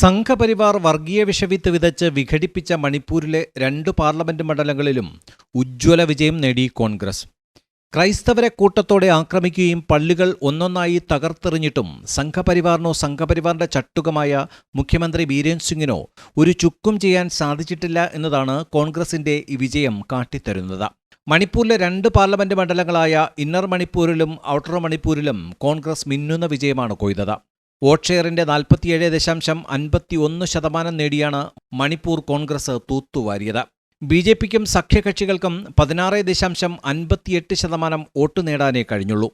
സംഘപരിവാർ വർഗീയ വിഷവിത്ത് വിതച്ച് വിഘടിപ്പിച്ച മണിപ്പൂരിലെ രണ്ട് പാർലമെന്റ് മണ്ഡലങ്ങളിലും ഉജ്ജ്വല വിജയം നേടി കോൺഗ്രസ്. ക്രൈസ്തവരെ കൂട്ടത്തോടെ ആക്രമിക്കുകയും പള്ളികൾ ഒന്നൊന്നായി തകർത്തെറിഞ്ഞിട്ടും സംഘപരിവാറിനോ സംഘപരിവാറിന്റെ ചട്ടുകമായ മുഖ്യമന്ത്രി ബീരേൻ സിംഗിനോ ഒരു ചുക്കും ചെയ്യാൻ സാധിച്ചിട്ടില്ല എന്നതാണ് കോൺഗ്രസിന്റെ ഈ വിജയം കാട്ടിത്തരുന്നത്. മണിപ്പൂരിലെ രണ്ട് പാർലമെന്റ് മണ്ഡലങ്ങളായ ഇന്നർ മണിപ്പൂരിലും ഔട്ടർ മണിപ്പൂരിലും കോൺഗ്രസ് മിന്നുന്ന വിജയമാണ് കൊയ്തത്. വോട്ട് ഷെയറിന്റെ നാൽപ്പത്തിയേഴ് ദശാംശം അൻപത്തി ഒന്ന് ശതമാനം നേടിയാണ് മണിപ്പൂർ കോൺഗ്രസ് തൂത്തുവാരിയത്. ബി ജെ പിക്കും സഖ്യകക്ഷികൾക്കും പതിനാറ് ദശാംശം അൻപത്തിയെട്ട് ശതമാനം വോട്ട് നേടാനേ കഴിഞ്ഞുള്ളൂ.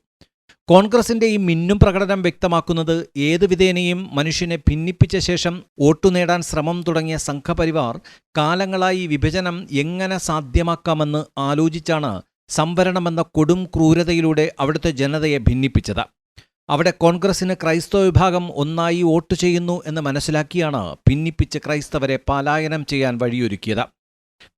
കോൺഗ്രസിന്റെ ഈ മിന്നും പ്രകടനം വ്യക്തമാക്കുന്നത് ഏതു വിധേനയും മനുഷ്യനെ ഭിന്നിപ്പിച്ച ശേഷം വോട്ടു നേടാൻ ശ്രമം തുടങ്ങിയ സംഘപരിവാർ കാലങ്ങളായി വിഭജനം എങ്ങനെ സാധ്യമാക്കാമെന്ന് ആലോചിച്ചാണ് സംവരണമെന്ന കൊടും ക്രൂരതയിലൂടെ അവിടുത്തെ ജനതയെ ഭിന്നിപ്പിച്ചത്. അവിടെ കോൺഗ്രസിന് ക്രൈസ്തവ വിഭാഗം ഒന്നായി വോട്ട് ചെയ്യുന്നു എന്ന് മനസ്സിലാക്കിയാണ് ഭിന്നിപ്പിച്ച് ക്രൈസ്തവരെ പലായനം ചെയ്യാൻ വഴിയൊരുക്കിയത്.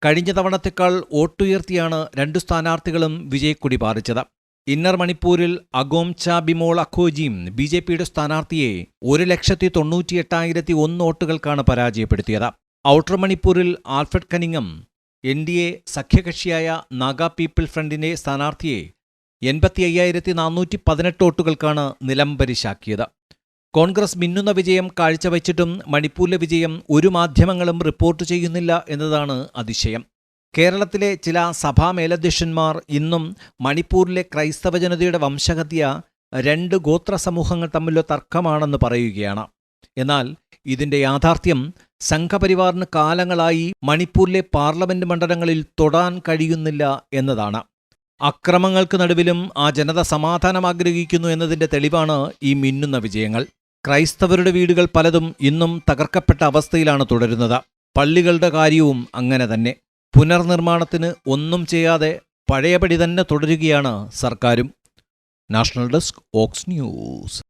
കഴിഞ്ഞ തവണത്തേക്കാൾ വോട്ടുയർത്തിയാണ് രണ്ടു സ്ഥാനാർത്ഥികളും വിജയക്കൊടി പാറിച്ചത്. ഇന്നർ മണിപ്പൂരിൽ അഗോംച ബിമോൾ അഖോജിയും ബി ജെ പിയുടെ സ്ഥാനാർത്ഥിയെ ഒരു ലക്ഷത്തി തൊണ്ണൂറ്റി എട്ടായിരത്തി ഒന്ന് വോട്ടുകൾക്കാണ് പരാജയപ്പെടുത്തിയത്. ഔട്ടർ മണിപ്പൂരിൽ Alfred Cunningham N D A സഖ്യകക്ഷിയായ Naga people ഫ്രണ്ടിന്റെ സ്ഥാനാർത്ഥിയെ എൺപത്തി അയ്യായിരത്തി നാനൂറ്റി പതിനെട്ട് വോട്ടുകൾക്കാണ് നിലംപരിശാക്കിയത് കോൺഗ്രസ് മിന്നുന്ന വിജയം കാഴ്ചവെച്ചിട്ടും മണിപ്പൂരിലെ വിജയം ഒരു മാധ്യമങ്ങളും റിപ്പോർട്ട് ചെയ്യുന്നില്ല എന്നതാണ് അതിശയം. കേരളത്തിലെ ചില സഭാ മേലധ്യക്ഷന്മാർ ഇന്നും മണിപ്പൂരിലെ ക്രൈസ്തവ ജനതയുടെ വംശഹത്യ രണ്ട് ഗോത്ര സമൂഹങ്ങൾ തമ്മിലുള്ള തർക്കമാണെന്ന് പറയുകയാണ്. എന്നാൽ ഇതിന്റെ യാഥാർത്ഥ്യം സംഘപരിവാറിന് കാലങ്ങളായി മണിപ്പൂരിലെ പാർലമെന്റ് മണ്ഡലങ്ങളിൽ തൊടാൻ കഴിയുന്നില്ല എന്നതാണ്. അക്രമങ്ങൾക്ക് നടുവിലും ആ ജനത സമാധാനം ആഗ്രഹിക്കുന്നു എന്നതിന്റെ തെളിവാണ് ഈ മിന്നുന്ന വിജയങ്ങൾ. ക്രൈസ്തവരുടെ വീടുകൾ പലതും ഇന്നും തകർക്കപ്പെട്ട അവസ്ഥയിലാണ് തുടരുന്നത്. പള്ളികളുടെ കാര്യവും അങ്ങനെ തന്നെ. പുനർനിർമ്മാണത്തിന് ഒന്നും ചെയ്യാതെ പഴയപടി തന്നെ തുടരുകയാണ് സർക്കാരും. നാഷണൽ ഡെസ്ക് ഓക്സ് ന്യൂസ്.